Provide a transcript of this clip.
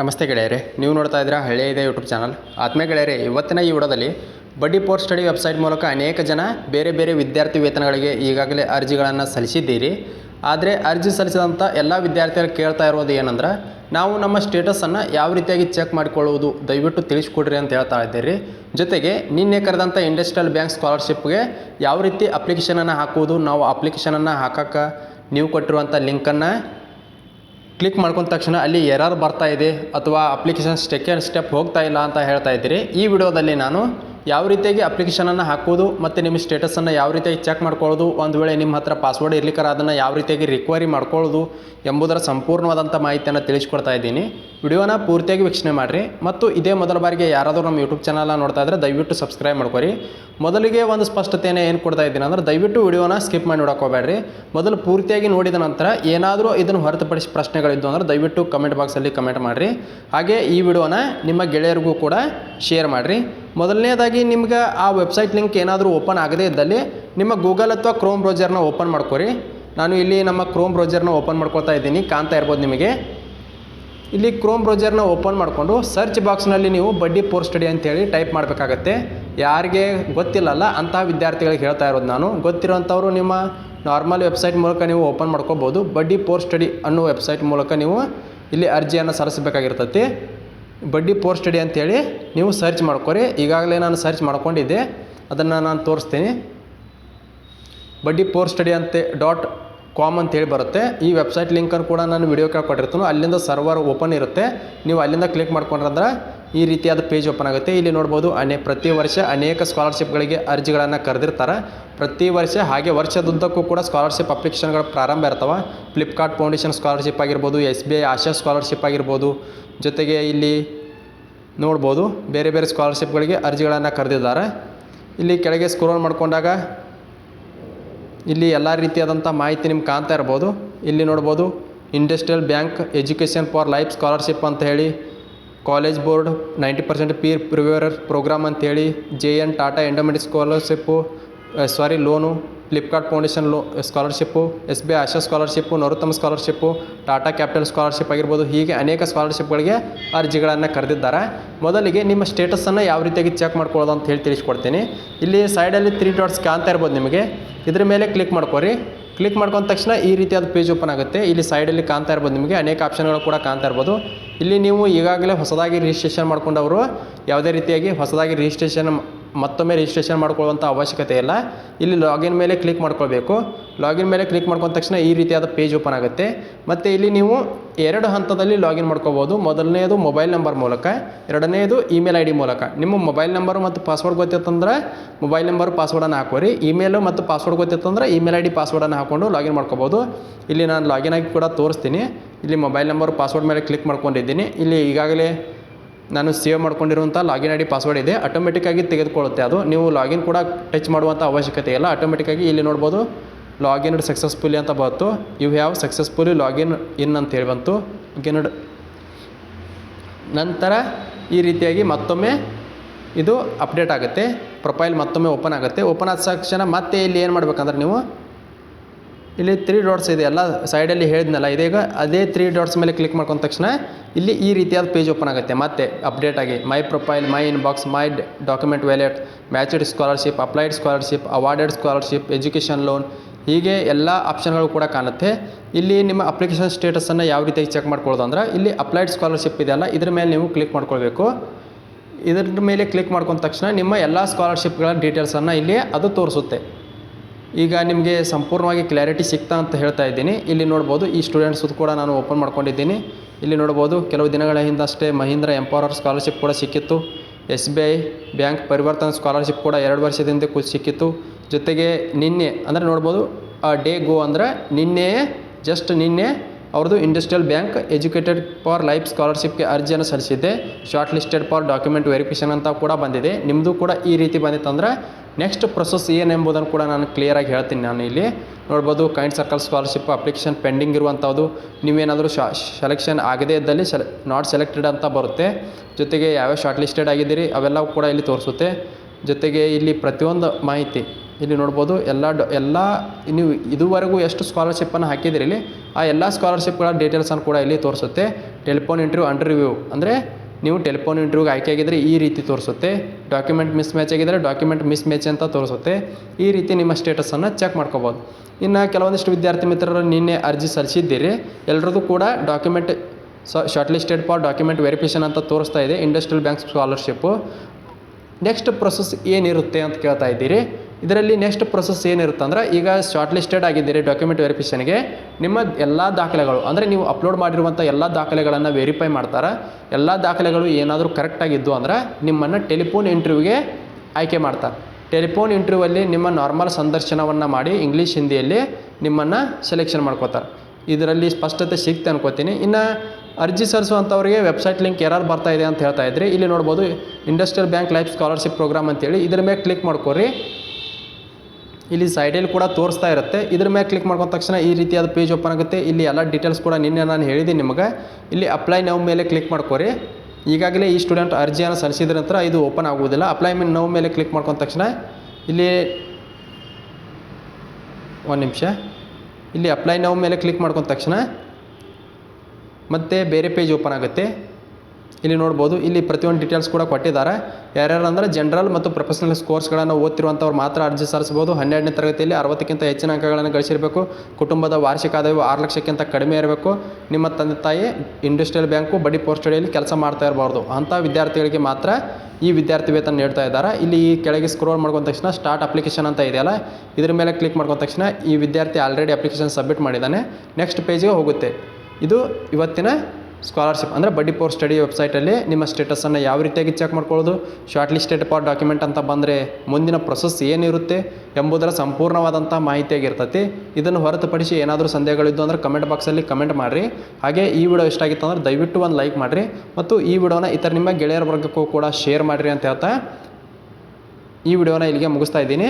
ನಮಸ್ತೆ ಗೆಳೆಯರೆ, ನೀವು ನೋಡ್ತಾ ಇದ್ದೀರಾ ಹಳೇ ಇದೆ ಯೂಟ್ಯೂಬ್ ಚಾನಲ್ ಆತ್ಮೀಯ ಗೆಳೆಯರೆ, ಇವತ್ತಿನ ಈ ವಿಡಿಯೋದಲ್ಲಿ ಬಡ್ಡಿ ಸ್ಟಡಿ ವೆಬ್ಸೈಟ್ ಮೂಲಕ ಅನೇಕ ಜನ ಬೇರೆ ಬೇರೆ ವಿದ್ಯಾರ್ಥಿ ವೇತನಗಳಿಗೆ ಈಗಾಗಲೇ ಅರ್ಜಿಗಳನ್ನು ಸಲ್ಲಿಸಿದ್ದೀರಿ. ಆದರೆ ಅರ್ಜಿ ಸಲ್ಲಿಸಿದಂಥ ಎಲ್ಲ ವಿದ್ಯಾರ್ಥಿಗಳು ಕೇಳ್ತಾ ಇರೋದು ಏನಂದ್ರೆ, ನಾವು ನಮ್ಮ ಸ್ಟೇಟಸನ್ನು ಯಾವ ರೀತಿಯಾಗಿ ಚೆಕ್ ಮಾಡಿಕೊಳ್ಳುವುದು ದಯವಿಟ್ಟು ತಿಳಿಸ್ಕೊಡ್ರಿ ಅಂತ ಹೇಳ್ತಾ ಇದ್ದೀರಿ. ಜೊತೆಗೆ ನಿನ್ನೆ ಕರೆದಂಥ ಇಂಡಸ್ಟ್ರಿಯಲ್ ಬ್ಯಾಂಕ್ ಸ್ಕಾಲರ್ಶಿಪ್ಗೆ ಯಾವ ರೀತಿ ಅಪ್ಲಿಕೇಶನನ್ನು ಹಾಕುವುದು, ನಾವು ಅಪ್ಲಿಕೇಶನನ್ನು ಹಾಕಕ್ಕೆ ನೀವು ಕೊಟ್ಟಿರುವಂಥ ಲಿಂಕನ್ನು ಕ್ಲಿಕ್ ಮಾಡ್ಕೊಂಡ ತಕ್ಷಣ ಅಲ್ಲಿ ಎರರ್ ಬರ್ತಾ ಇದೆ ಅಥವಾ ಅಪ್ಲಿಕೇಶನ್ ಸೆಕೆಂಡ್ ಸ್ಟೆಪ್ ಹೋಗ್ತಾ ಇಲ್ಲ ಅಂತ ಹೇಳ್ತಾ ಇದ್ದೀರಿ. ಈ ವಿಡಿಯೋದಲ್ಲಿ ನಾನು ಯಾವ ರೀತಿಯಾಗಿ ಅಪ್ಲಿಕೇಶನನ್ನು ಹಾಕೋದು ಮತ್ತು ನಿಮ್ಮ ಸ್ಟೇಟಸನ್ನು ಯಾವ ರೀತಿಯಾಗಿ ಚೆಕ್ ಮಾಡ್ಕೊಳ್ಳೋದು, ಒಂದು ವೇಳೆ ನಿಮ್ಮ ಹತ್ರ ಪಾಸ್ವರ್ಡ್ ಇರ್ಲಿಕ್ಕಾರ ಅದನ್ನು ಯಾವ ರೀತಿಯಾಗಿ ರಿಕ್ವೈರಿ ಮಾಡ್ಕೊಳ್ಳೋದು ಎಂಬುದರ ಸಂಪೂರ್ಣವಾದಂಥ ಮಾಹಿತಿಯನ್ನು ತಿಳಿಸ್ಕೊಡ್ತಾ ಇದ್ದೀನಿ. ವಿಡಿಯೋನ ಪೂರ್ತಿಯಾಗಿ ವೀಕ್ಷಣೆ ಮಾಡಿರಿ. ಮತ್ತು ಇದೇ ಮೊದಲ ಬಾರಿಗೆ ಯಾರಾದರೂ ನಮ್ಮ ಯೂಟ್ಯೂಬ್ ಚಾನಲ್ನ ನೋಡ್ತಾ ಇದ್ದರೆ ದಯವಿಟ್ಟು ಸಬ್ಸ್ಕ್ರೈಬ್ ಮಾಡ್ಕೊರಿ. ಮೊದಲಿಗೆ ಒಂದು ಸ್ಪಷ್ಟತೆಯನ್ನು ಏನು ಕೊಡ್ತಾ ಇದ್ದೀನಿ ಅಂದ್ರೆ ದಯವಿಟ್ಟು ವಿಡಿಯೋನ ಸ್ಕಿಪ್ ಮಾಡಿ ನೋಡೋಕೋಬೇಡ್ರಿ ಮೊದಲು ಪೂರ್ತಿಯಾಗಿ ನೋಡಿದ ನಂತರ ಏನಾದರೂ ಇದನ್ನು ಹೊರತುಪಡಿಸಿ ಪ್ರಶ್ನೆಗಳಿದ್ದು ಅಂದ್ರೆ ದಯವಿಟ್ಟು ಕಮೆಂಟ್ ಬಾಕ್ಸಲ್ಲಿ ಕಮೆಂಟ್ ಮಾಡಿರಿ. ಹಾಗೆ ಈ ವಿಡಿಯೋನ ನಿಮ್ಮ ಗೆಳೆಯರಿಗೂ ಕೂಡ ಶೇರ್ ಮಾಡಿರಿ. ಮೊದಲನೇದಾಗಿ ನಿಮ್ಗೆ ಆ ವೆಬ್ಸೈಟ್ ಲಿಂಕ್ ಏನಾದರೂ ಓಪನ್ ಆಗದೇ ಇದ್ದಲ್ಲಿ ನಿಮ್ಮ ಗೂಗಲ್ ಅಥವಾ ಕ್ರೋಮ್ ಬ್ರೌಸರ್ನ ಓಪನ್ ಮಾಡ್ಕೊರಿ. ನಾನು ಇಲ್ಲಿ ನಮ್ಮ ಕ್ರೋಮ್ ಬ್ರೌಸರ್ನ ಓಪನ್ ಮಾಡ್ಕೊಳ್ತಾ ಇದ್ದೀನಿ. ಕಾಣ್ತಾ ಇರ್ಬೋದು ನಿಮಗೆ. ಇಲ್ಲಿ ಕ್ರೋಮ್ ಬ್ರೌಸರ್ನ ಓಪನ್ ಮಾಡಿಕೊಂಡು ಸರ್ಚ್ ಬಾಕ್ಸ್ನಲ್ಲಿ ನೀವು ಬಡ್ಡಿ ಪೋರ್ ಸ್ಟಡಿ ಅಂತೇಳಿ ಟೈಪ್ ಮಾಡಬೇಕಾಗತ್ತೆ. ಯಾರಿಗೆ ಗೊತ್ತಿಲ್ಲಲ್ಲ, ಅಂತಹ ವಿದ್ಯಾರ್ಥಿಗಳಿಗೆ ಹೇಳ್ತಾ ಇರೋದು ನಾನು. ಗೊತ್ತಿರೋಂಥವ್ರು ನಿಮ್ಮ ನಾರ್ಮಲ್ ವೆಬ್ಸೈಟ್ ಮೂಲಕ ನೀವು ಓಪನ್ ಮಾಡ್ಕೋಬೋದು. ಬಡ್ಡಿ ಪೋರ್ ಸ್ಟಡಿ ಅನ್ನೋ ವೆಬ್ಸೈಟ್ ಮೂಲಕ ನೀವು ಇಲ್ಲಿ ಅರ್ಜಿಯನ್ನು ಸಲ್ಲಿಸಬೇಕಾಗಿರ್ತೈತಿ. ಬಡ್ಡಿ ಪೋರ್ ಸ್ಟಡಿ ಅಂತೇಳಿ ನೀವು ಸರ್ಚ್ ಮಾಡ್ಕೊರಿ. ಈಗಾಗಲೇ ನಾನು ಸರ್ಚ್ ಮಾಡ್ಕೊಂಡಿದ್ದೆ. ಅದನ್ನು ನಾನು ತೋರಿಸ್ತೀನಿ. ಬಡ್ಡಿ ಪೋರ್ ಸ್ಟಡಿ ಅಂತೆ ಡಾಟ್ ಕಾಮ್ ಅಂತೇಳಿ ಬರುತ್ತೆ. ಈ ವೆಬ್ಸೈಟ್ ಲಿಂಕನ್ನು ಕೂಡ ನಾನು ವಿಡಿಯೋ ಕೊಟ್ಟಿರ್ತೀನಿ ಅಲ್ಲಿಂದ ಸರ್ವರ್ ಓಪನ್ ಇರುತ್ತೆ. ನೀವು ಅಲ್ಲಿಂದ ಕ್ಲಿಕ್ ಮಾಡ್ಕೊಂಡ್ರಂದ್ರೆ ಈ ರೀತಿಯಾದ ಪೇಜ್ ಓಪನ್ ಆಗುತ್ತೆ. ಇಲ್ಲಿ ನೋಡ್ಬೋದು, ಅನೇ, ಪ್ರತಿ ವರ್ಷ ಅನೇಕ ಸ್ಕಾಲರ್ಶಿಪ್ಗಳಿಗೆ ಅರ್ಜಿಗಳನ್ನು ಕರೆದಿರ್ತಾರೆ. ಪ್ರತಿ ವರ್ಷ ಹಾಗೆ ವರ್ಷದುದ್ದಕ್ಕೂ ಕೂಡ ಸ್ಕಾಲರ್ಶಿಪ್ ಅಪ್ಲಿಕೇಶನ್ಗಳು ಪ್ರಾರಂಭ ಇರ್ತವೆ. ಫ್ಲಿಪ್ಕಾರ್ಟ್ ಫೌಂಡೇಶನ್ ಸ್ಕಾಲರ್ಶಿಪ್ ಆಗಿರ್ಬೋದು S B I Asha scholarship ಆಗಿರ್ಬೋದು. ಜೊತೆಗೆ ಇಲ್ಲಿ ನೋಡ್ಬೋದು, ಬೇರೆ ಬೇರೆ ಸ್ಕಾಲರ್ಶಿಪ್ಗಳಿಗೆ ಅರ್ಜಿಗಳನ್ನು ಕರೆದಿದ್ದಾರೆ. ಇಲ್ಲಿ ಕೆಳಗೆ ಸ್ಕ್ರೋಲ್ ಮಾಡ್ಕೊಂಡಾಗ ಇಲ್ಲಿ ಎಲ್ಲ ರೀತಿಯಾದಂಥ ಮಾಹಿತಿ ನಿಮ್ಗೆ ಕಾಣ್ತಾ ಇರ್ಬೋದು. ಇಲ್ಲಿ ನೋಡ್ಬೋದು industrial bank education for life scholarship ಅಂತ ಹೇಳಿ college board ninety percent peer previewer program ಅಂತೇಳಿ J N Tata endowment scholarship sorry loan Flipkart foundation low scholarship S B Asha scholarship Narottam scholarship Tata capital scholarship ಆಗಿರ್ಬೋದು. ಹೀಗೆ ಅನೇಕ ಸ್ಕಾಲರ್ಶಿಪ್ಗಳಿಗೆ ಅರ್ಜಿಗಳನ್ನು ಕರೆದಿದ್ದಾರೆ. ಮೊದಲಿಗೆ ನಿಮ್ಮ ಸ್ಟೇಟಸನ್ನು ಯಾವ ರೀತಿಯಾಗಿ ಚೆಕ್ ಮಾಡ್ಕೊಳ್ಳೋದು ಅಂತ ಹೇಳಿ ತಿಳಿಸ್ಕೊಡ್ತೀನಿ. ಇಲ್ಲಿ ಸೈಡಲ್ಲಿ ತ್ರೀ ಡಾಟ್ಸ್ ಕಾಣ್ತಾ ಇರ್ಬೋದು ನಿಮಗೆ. ಇದ್ರ ಮೇಲೆ ಕ್ಲಿಕ್ ಮಾಡ್ಕೊರಿ. ಕ್ಲಿಕ್ ಮಾಡ್ಕೊಂಡ ತಕ್ಷಣ ಈ ರೀತಿಯಾದ ಪೇಜ್ ಓಪನ್ ಆಗುತ್ತೆ. ಇಲ್ಲಿ ಸೈಡಲ್ಲಿ ಕಾಣ್ತಾ ಇರ್ಬೋದು ನಿಮಗೆ. ಅನೇಕ ಆಪ್ಷನ್ಗಳು ಕೂಡ ಕಾಣ್ತಾ ಇರ್ಬೋದು. ಇಲ್ಲಿ ನೀವು ಈಗಾಗಲೇ ಹೊಸದಾಗಿ ರಿಜಿಸ್ಟ್ರೇಷನ್ ಮಾಡ್ಕೊಂಡವರು ಯಾವುದೇ ರೀತಿಯಾಗಿ ಹೊಸದಾಗಿ ರಿಜಿಸ್ಟ್ರೇಷನ್ ಮತ್ತೊಮ್ಮೆ ರಿಜಿಸ್ಟ್ರೇಷನ್ ಮಾಡ್ಕೊಳ್ಳುವಂಥ ಅವಶ್ಯಕತೆ ಇಲ್ಲ. ಇಲ್ಲಿ ಲಾಗಿನ್ ಮೇಲೆ ಕ್ಲಿಕ್ ಮಾಡ್ಕೊಳ್ಬೇಕು. ಲಾಗಿನ್ ಮೇಲೆ ಕ್ಲಿಕ್ ಮಾಡ್ಕೊಂಡ ತಕ್ಷಣ ಈ ರೀತಿಯಾದ ಪೇಜ್ ಓಪನ್ ಆಗುತ್ತೆ. ಮತ್ತು ಇಲ್ಲಿ ನೀವು ಎರಡು ಹಂತದಲ್ಲಿ ಲಾಗಿನ್ ಮಾಡ್ಕೋಬೋದು. ಮೊದಲನೆಯದು ಮೊಬೈಲ್ ನಂಬರ್ ಮೂಲಕ, ಎರಡನೆಯದು ಇಮೇಲ್ ಐ ಮೂಲಕ. ನಿಮ್ಮ ಮೊಬೈಲ್ ನಂಬರು ಮತ್ತು ಪಾಸ್ವರ್ಡ್ ಗೊತ್ತಿತ್ತಂದ್ರೆ ಮೊಬೈಲ್ ನಂಬರ್ ಪಾಸ್ವರ್ಡನ್ನು ಹಾಕೋರಿ ಇಮೇಲು ಮತ್ತು ಪಾಸ್ವರ್ಡ್ ಗೊತ್ತಿತ್ತಂದ್ರೆ ಇಮೇಲ್ ಐ ಡಿ ಪಾಸ್ವರ್ಡನ್ನು ಹಾಕ್ಕೊಂಡು ಲಾಗಿನ್ ಮಾಡ್ಕೋಬೋದು. ಇಲ್ಲಿ ನಾನು ಲಾಗಿನ್ ಆಗಿ ಕೂಡ ತೋರಿಸ್ತೀನಿ. ಇಲ್ಲಿ ಮೊಬೈಲ್ ನಂಬರ್ ಪಾಸ್ವರ್ಡ್ ಮೇಲೆ ಕ್ಲಿಕ್ ಮಾಡ್ಕೊಂಡಿದ್ದೀನಿ. ಇಲ್ಲಿ ಈಗಾಗಲೇ ನಾನು ಸೇವ್ ಮಾಡ್ಕೊಂಡಿರುವಂಥ ಲಾಗಿನ್ ಐ ಪಾಸ್ವರ್ಡ್ ಇದೆ. ಆಟೋಮೆಟಿಕ್ಕಾಗಿ ತೆಗೆದುಕೊಳ್ಳುತ್ತೆ ಅದು. ನೀವು ಲಾಗಿನ್ ಕೂಡ ಟಚ್ ಮಾಡುವಂಥ ಅವಶ್ಯಕತೆ ಇಲ್ಲ. ಆಟೋಮೆಟಿಕ್ಕಾಗಿ ಇಲ್ಲಿ ನೋಡ್ಬೋದು ಲಾಗಿನ್ ಸಕ್ಸಸ್ಫುಲಿ ಅಂತ ಬಂತು. You have successfully login in ಅಂತ ಹೇಳಿ ಬಂತು. ಲಾಗಿನ್ ನಂತರ ಈ ರೀತಿಯಾಗಿ ಮತ್ತೊಮ್ಮೆ ಇದು ಅಪ್ಡೇಟ್ ಆಗುತ್ತೆ. ಪ್ರೊಫೈಲ್ ಮತ್ತೊಮ್ಮೆ ಓಪನ್ ಆಗುತ್ತೆ. ಓಪನ್ ಆದ ತಕ್ಷಣ ಮತ್ತೆ ಇಲ್ಲಿ ಏನು ಮಾಡ್ಬೇಕಂದ್ರೆ ನೀವು ಇಲ್ಲಿ ತ್ರೀ ಡಾಟ್ಸ್ ಇದೆ. ಎಲ್ಲ ಸೈಡಲ್ಲಿ ಹೇಳಿದ್ನಲ್ಲ, ಇದೀಗ ಅದೇ ತ್ರೀ ಡಾಟ್ಸ್ ಮೇಲೆ ಕ್ಲಿಕ್ ಮಾಡ್ಕೊಂಡ ತಕ್ಷಣ ಇಲ್ಲಿ ಈ ರೀತಿಯಾದ ಪೇಜ್ ಓಪನ್ ಆಗುತ್ತೆ. ಮತ್ತೆ ಅಪ್ಡೇಟ್ ಆಗಿ my profile my inbox my document wallet matched scholarship applied scholarship awarded scholarship education loan ಹೀಗೆ ಎಲ್ಲ ಆಪ್ಷನ್ಗಳು ಕೂಡ ಕಾಣುತ್ತೆ. ಇಲ್ಲಿ ನಿಮ್ಮ ಅಪ್ಲಿಕೇಶನ್ ಸ್ಟೇಟಸನ್ನು ಯಾವ ರೀತಿಯಾಗಿ ಚೆಕ್ ಮಾಡ್ಕೊಳ್ಳೋದು ಅಂದ್ರೆ ಇಲ್ಲಿ ಅಪ್ಲೈಡ್ ಸ್ಕಾಲರ್ಶಿಪ್ ಇದೆಯಲ್ಲ ಇದ್ರ ಮೇಲೆ ನೀವು ಕ್ಲಿಕ್ ಮಾಡ್ಕೊಳ್ಬೇಕು. ಇದ್ರ ಮೇಲೆ ಕ್ಲಿಕ್ ಮಾಡ್ಕೊಂಡ ತಕ್ಷಣ ನಿಮ್ಮ ಎಲ್ಲ ಸ್ಕಾಲರ್ಶಿಪ್ಗಳ ಡೀಟೇಲ್ಸನ್ನು ಇಲ್ಲಿ ಅದು ತೋರಿಸುತ್ತೆ. ಈಗ ನಿಮಗೆ ಸಂಪೂರ್ಣವಾಗಿ ಕ್ಲಾರಿಟಿ ಸಿಗ್ತಾ ಅಂತ ಹೇಳ್ತಾ ಇದ್ದೀನಿ. ಇಲ್ಲಿ ನೋಡ್ಬೋದು ಈ ಸ್ಟೂಡೆಂಟ್ಸ್ ಕೂಡ ನಾನು ಓಪನ್ ಮಾಡ್ಕೊಂಡಿದ್ದೀನಿ. ಇಲ್ಲಿ ನೋಡ್ಬೋದು ಕೆಲವು ದಿನಗಳ ಹಿಂದಷ್ಟೇ ಮಹೀಂದ್ರ ಎಂಪವರ್ ಸ್ಕಾಲರ್ಶಿಪ್ ಕೂಡ ಸಿಕ್ಕಿತ್ತು. S B I bank Parivartan scholarship ಕೂಡ ಎರಡು ವರ್ಷದಿಂದ ಸಿಕ್ಕಿತ್ತು. ಜೊತೆಗೆ ನಿನ್ನೆ ಅಂದರೆ ನೋಡ್ಬೋದು, ಆ ಡೇ ಗೋ ಅಂದರೆ ನಿನ್ನೆ ಜಸ್ಟ್ ನಿನ್ನೆ ಅವ್ರದ್ದು industrial bank educated for life ಸ್ಕಾಲರ್ಶಿಪ್ಗೆ ಅರ್ಜಿಯನ್ನು ಸಲ್ಲಿಸಿದ್ದೆ. Short listed for document verification ಅಂತ ಕೂಡ ಬಂದಿದೆ. ನಿಮ್ಮದು ಕೂಡ ಈ ರೀತಿ ಬಂದಿತ್ತಂದ್ರೆ ನೆಕ್ಸ್ಟ್ ಪ್ರೊಸೆಸ್ ಏನೆಂಬುದನ್ನು ಕೂಡ ನಾನು ಕ್ಲಿಯರಾಗಿ ಹೇಳ್ತೀನಿ ನಾನು ಇಲ್ಲಿ. ನೋಡ್ಬೋದು kind circle scholarship application pending ಇರುವಂಥದ್ದು. ನೀವೇನಾದರೂ ಸೆಲೆಕ್ಷನ್ ಆಗದೇ ಇದ್ದಲ್ಲಿ ಸೆಲೆ ನಾಟ್ ಸೆಲೆಕ್ಟೆಡ್ ಅಂತ ಬರುತ್ತೆ. ಜೊತೆಗೆ ಯಾವ್ಯಾವ ಶಾರ್ಟ್ ಲಿಸ್ಟೆಡ್ ಆಗಿದ್ದೀರಿ, ಅವೆಲ್ಲವೂ ಕೂಡ ಇಲ್ಲಿ ತೋರಿಸುತ್ತೆ. ಜೊತೆಗೆ ಇಲ್ಲಿ ಪ್ರತಿಯೊಂದು ಮಾಹಿತಿ, ಇಲ್ಲಿ ನೋಡ್ಬೋದು, ಎಲ್ಲ ಡ, ಎಲ್ಲ ನೀವು ಇದುವರೆಗೂ ಎಷ್ಟು ಸ್ಕಾಲರ್ಶಿಪ್ಪನ್ನು ಹಾಕಿದಿರಿ ಇಲ್ಲಿ, ಆ ಎಲ್ಲ ಸ್ಕಾಲರ್ಶಿಪ್ಗಳ ಡೀಟೇಲ್ಸನ್ನು ಕೂಡ ಇಲ್ಲಿ ತೋರಿಸುತ್ತೆ. ಟೆಲಿಫೋನ್ ಇಂಟರ್ವ್ಯೂ ಅಂಡರ್ ರಿವ್ಯೂ ಅಂದರೆ ನೀವು ಟೆಲಿಫೋನ್ ಇಂಟರ್ವ್ಯೂಗೆ ಆಯ್ಕೆ ಆಗಿದ್ದರೆ ಈ ರೀತಿ ತೋರಿಸುತ್ತೆ. ಡಾಕ್ಯುಮೆಂಟ್ ಮಿಸ್ ಮ್ಯಾಚ್ ಆಗಿದ್ದರೆ ಡಾಕ್ಯುಮೆಂಟ್ ಮಿಸ್ ಮ್ಯಾಚ್ ಅಂತ ತೋರಿಸುತ್ತೆ. ಈ ರೀತಿ ನಿಮ್ಮ ಸ್ಟೇಟಸನ್ನು ಚೆಕ್ ಮಾಡ್ಕೋಬೋದು. ಇನ್ನು ಕೆಲವೊಂದಿಷ್ಟು ವಿದ್ಯಾರ್ಥಿ ಮಿತ್ರರು ನಿನ್ನೆ ಅರ್ಜಿ ಸಲ್ಲಿಸಿದ್ದೀರಿ. ಎಲ್ಲರದ್ದು ಕೂಡ document short listed for document verification ಅಂತ ತೋರಿಸ್ತಾ ಇದೆ. Industrial bank scholarship next process ಏನಿರುತ್ತೆ ಅಂತ ಕೇಳ್ತಾ ಇದ್ದೀರಿ. ಇದರಲ್ಲಿ ನೆಕ್ಸ್ಟ್ ಪ್ರೊಸೆಸ್ ಏನಿರುತ್ತೆ ಅಂದರೆ ಈಗ ಶಾರ್ಟ್ ಲಿಸ್ಟೆಡ್ ಆಗಿದ್ದೀರಿ ಡಾಕ್ಯುಮೆಂಟ್ ವೆರಿಫಿಕೇಷನ್ಗೆ ನಿಮ್ಮ ಎಲ್ಲ ದಾಖಲೆಗಳು, ಅಂದರೆ ನೀವು ಅಪ್ಲೋಡ್ ಮಾಡಿರುವಂಥ ಎಲ್ಲ ದಾಖಲೆಗಳನ್ನು ವೆರಿಫೈ ಮಾಡ್ತಾರೆ, ಎಲ್ಲ ದಾಖಲೆಗಳು ಏನಾದರೂ ಕರೆಕ್ಟಾಗಿದ್ದು ಅಂದ್ರೆ ನಿಮ್ಮನ್ನು ಟೆಲಿಫೋನ್ ಇಂಟರ್ವ್ಯೂಗೆ ಆಯ್ಕೆ ಮಾಡ್ತಾರೆ. ಟೆಲಿಫೋನ್ ಇಂಟರ್ವ್ಯೂವಲ್ಲಿ ನಿಮ್ಮ ನಾರ್ಮಲ್ ಸಂದರ್ಶನವನ್ನು ಮಾಡಿ ಇಂಗ್ಲೀಷ್ ಹಿಂದಿಯಲ್ಲಿ ನಿಮ್ಮನ್ನು ಸೆಲೆಕ್ಷನ್ ಮಾಡ್ಕೋತಾರೆ. ಇದರಲ್ಲಿ ಸ್ಪಷ್ಟತೆ ಸಿಗ್ತೆ ಅನ್ಕೋತೀನಿ. ಇನ್ನು ಅರ್ಜಿ ಸಲ್ಲಿಸುವಂಥವ್ರಿಗೆ ವೆಬ್ಸೈಟ್ ಲಿಂಕ್ ಯಾರು ಬರ್ತಾ ಇದೆ ಅಂತ ಹೇಳ್ತಾ ಇದ್ರಿ. ಇಲ್ಲಿ ನೋಡ್ಬೋದು industrial bank life scholarship program ಅಂತೇಳಿ. ಇದ್ರ ಮೇಲೆ ಕ್ಲಿಕ್ ಮಾಡ್ಕೊರಿ. ಇಲ್ಲಿ ಸೈಡಲ್ಲಿ ಕೂಡ ತೋರಿಸ್ತಾ ಇರುತ್ತೆ. ಇದ್ರ ಮೇಲೆ ಕ್ಲಿಕ್ ಮಾಡ್ಕೊಂಡ ತಕ್ಷಣ ಈ ರೀತಿಯಾದ ಪೇಜ್ ಓಪನ್ ಆಗುತ್ತೆ. ಇಲ್ಲಿ ಎಲ್ಲ ಡೀಟೇಲ್ಸ್ ಕೂಡ ನಿನ್ನೆ ನಾನು ಹೇಳಿದ್ದೀನಿ ನಿಮಗೆ. ಇಲ್ಲಿ ಅಪ್ಲೈ ನೌ ಮೇಲೆ ಕ್ಲಿಕ್ ಮಾಡ್ಕೋರಿ. ಈಗಾಗಲೇ ಈ ಸ್ಟೂಡೆಂಟ್ ಅರ್ಜಿಯನ್ನು ಸಲ್ಲಿಸಿದ ನಂತರ ಇದು ಓಪನ್ ಆಗುವುದಿಲ್ಲ. ಅಪ್ಲೈ ನೌ ಮೇಲೆ ಕ್ಲಿಕ್ ಮಾಡ್ಕೊಂಡ ತಕ್ಷಣ ಇಲ್ಲಿ ಒಂದು ನಿಮಿಷ. ಇಲ್ಲಿ ಅಪ್ಲೈ ನೌ ಮೇಲೆ ಕ್ಲಿಕ್ ಮಾಡ್ಕೊಂಡ ತಕ್ಷಣ ಮತ್ತೆ ಬೇರೆ ಪೇಜ್ ಓಪನ್ ಆಗುತ್ತೆ. ಇಲ್ಲಿ ನೋಡ್ಬೋದು, ಇಲ್ಲಿ ಪ್ರತಿಯೊಂದು ಡೀಟೇಲ್ಸ್ ಕೂಡ ಕೊಟ್ಟಿದ್ದಾರೆ. ಯಾರ್ಯಾರು ಅಂದರೆ ಜನರಲ್ ಮತ್ತು ಪ್ರೊಫೆಷನಲ್ ಕೋರ್ಸ್ಗಳನ್ನು ಓದ್ತಿರುವಂಥವ್ರು ಮಾತ್ರ ಅರ್ಜಿ ಸಲ್ಲಿಸ್ಬೋದು ಹನ್ನೆರಡನೇ ತರಗತಿಯಲ್ಲಿ ಅರವತ್ತಕ್ಕಿಂತ ಹೆಚ್ಚಿನ ಅಂಕಗಳನ್ನು ಗಳಿಸಿರಬೇಕು. ಕುಟುಂಬದ ವಾರ್ಷಿಕ ಆದಾಯವು ಆರು ಲಕ್ಷಕ್ಕಿಂತ ಕಡಿಮೆ ಇರಬೇಕು. ನಿಮ್ಮ ತಂದೆ ತಾಯಿ ಇಂಡಸ್ಟ್ರಿಯಲ್ ಬ್ಯಾಂಕು ಬಡಿ ಪೋಸ್ಟ್ ಅಡಿಯಲ್ಲಿ ಕೆಲಸ ಮಾಡ್ತಾ ಇರಬಾರ್ದು. ಅಂಥ ವಿದ್ಯಾರ್ಥಿಗಳಿಗೆ ಮಾತ್ರ ಈ ವಿದ್ಯಾರ್ಥಿ ವೇತನ ನೀಡ್ತಾ ಇದ್ದಾರೆ. ಇಲ್ಲಿ ಈ ಕೆಳಗೆ ಸ್ಕ್ರೋಲ್ ಮಾಡ್ಕೊಂಡ ತಕ್ಷಣ ಸ್ಟಾರ್ಟ್ ಅಪ್ಲಿಕೇಶನ್ ಅಂತ ಇದೆಯಲ್ಲ, ಇದ್ರ ಮೇಲೆ ಕ್ಲಿಕ್ ಮಾಡ್ಕೊಂಡ ತಕ್ಷಣ ಈ ವಿದ್ಯಾರ್ಥಿ ಆಲ್ರೆಡಿ ಅಪ್ಲಿಕೇಶನ್ ಸಬ್ಮಿಟ್ ಮಾಡಿದ್ದಾನೆ. ನೆಕ್ಸ್ಟ್ ಪೇಜ್ಗೆ ಹೋಗುತ್ತೆ. ಇದು ಇವತ್ತಿನ ಸ್ಕಾಲರ್ಶಿಪ್ ಅಂದರೆ ಬಡ್ಡಿ ಪೋರ್ ಸ್ಟಡಿ ವೆಬ್ಸೈಟಲ್ಲಿ ನಿಮ್ಮ ಸ್ಟೇಟಸನ್ನು ಯಾವ ರೀತಿಯಾಗಿ ಚೆಕ್ ಮಾಡ್ಕೊಳ್ಳೋದು ಶಾರ್ಟ್ ಲಿಸ್ಟೆಡ್ ಫಾರ್ ಡಾಕ್ಯುಮೆಂಟ್ ಅಂತ ಬಂದರೆ ಮುಂದಿನ ಪ್ರೊಸೆಸ್ ಏನಿರುತ್ತೆ ಎಂಬುದರ ಸಂಪೂರ್ಣವಾದಂಥ ಮಾಹಿತಿಯಾಗಿರ್ತೈತಿ. ಇದನ್ನು ಹೊರತುಪಡಿಸಿ ಏನಾದರೂ ಸಂದೇಹಗಳಿದ್ದು ಅಂದರೆ ಕಮೆಂಟ್ ಬಾಕ್ಸಲ್ಲಿ ಕಮೆಂಟ್ ಮಾಡಿರಿ. ಹಾಗೆ ಈ ವಿಡಿಯೋ ಇಷ್ಟ ಅಂದರೆ ಅಂದ್ರೆ ದಯವಿಟ್ಟು ಒಂದು ಲೈಕ್ ಮಾಡಿರಿ ಮತ್ತು ಈ ವಿಡಿಯೋನ ಇತರ ನಿಮ್ಮ ಗೆಳೆಯರ ವರ್ಗಕ್ಕೂ ಕೂಡ ಶೇರ್ ಮಾಡಿರಿ ಅಂತ ಹೇಳ್ತಾ ಈ ವಿಡಿಯೋನ ಇಲ್ಲಿಗೆ ಮುಗಿಸ್ತಾ ಇದ್ದೀನಿ.